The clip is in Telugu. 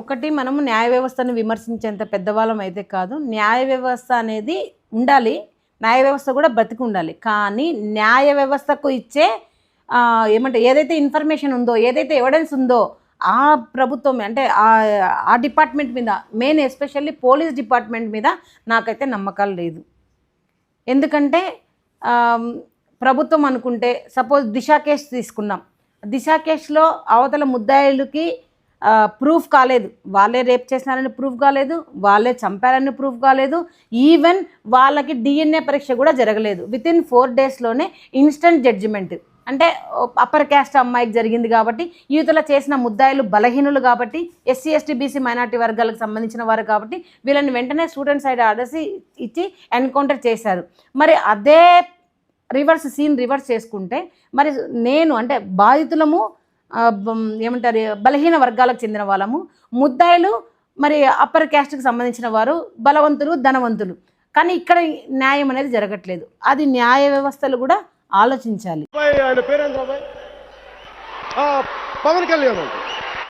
ఒకటి మనము న్యాయ వ్యవస్థను విమర్శించేంత పెద్దవాళ్ళం అయితే కాదు. న్యాయ వ్యవస్థ అనేది ఉండాలి. న్యాయ వ్యవస్థ కూడా బతికి ఉండాలి. కానీ న్యాయ వ్యవస్థకు ఇచ్చే ఏమంటే ఏదైతే ఇన్ఫర్మేషన్ ఉందో ఏదైతే ఎవిడెన్స్ ఉందో ఆ ప్రభుత్వం అంటే ఆ డిపార్ట్మెంట్ మీద మెయిన్ ఎస్పెషల్లీ పోలీస్ డిపార్ట్మెంట్ మీద నాకైతే నమ్మకాలు లేదు. ఎందుకంటే ప్రభుత్వం అనుకుంటే సపోజ్ దిశ కేసు తీసుకున్నాం. దిశ కేసులో అవతల ముద్దాయిలకి ప్రూఫ్ కాలేదు. వాళ్ళే రేప్ చేసినారని ప్రూఫ్ కాలేదు. వాళ్ళే చంపారని ప్రూఫ్ కాలేదు. ఈవెన్ వాళ్ళకి డిఎన్ఏ పరీక్ష కూడా జరగలేదు. విత్ ఇన్ ఫోర్ డేస్లోనే ఇన్స్టంట్ జడ్జిమెంట్ అంటే అప్పర్ క్యాస్ట్ అమ్మాయికి జరిగింది కాబట్టి యూతుల చేసిన ముద్దాయిలు బలహీనులు కాబట్టి ఎస్సీ ఎస్టీ బీసీ మైనార్టీ వర్గాలకు సంబంధించిన వారు కాబట్టి వీళ్ళని వెంటనే స్టూడెంట్ సైడ్ ఆర్డర్స్ ఇచ్చి ఎన్కౌంటర్ చేశారు. మరి అదే రివర్స్ సీన్ రివర్స్ చేసుకుంటే మరి నేను అంటే బాధితులము ఏమంటారు బలహీన వర్గాలకు చెందిన వాళ్ళము. ముద్దాయిలు మరి అప్పర్ క్యాస్ట్కి సంబంధించిన వారు బలవంతులు ధనవంతులు. కానీ ఇక్కడ న్యాయం అనేది జరగట్లేదు. అది న్యాయ వ్యవస్థలు కూడా ఆలోచించాలి. పవన్ కళ్యాణ్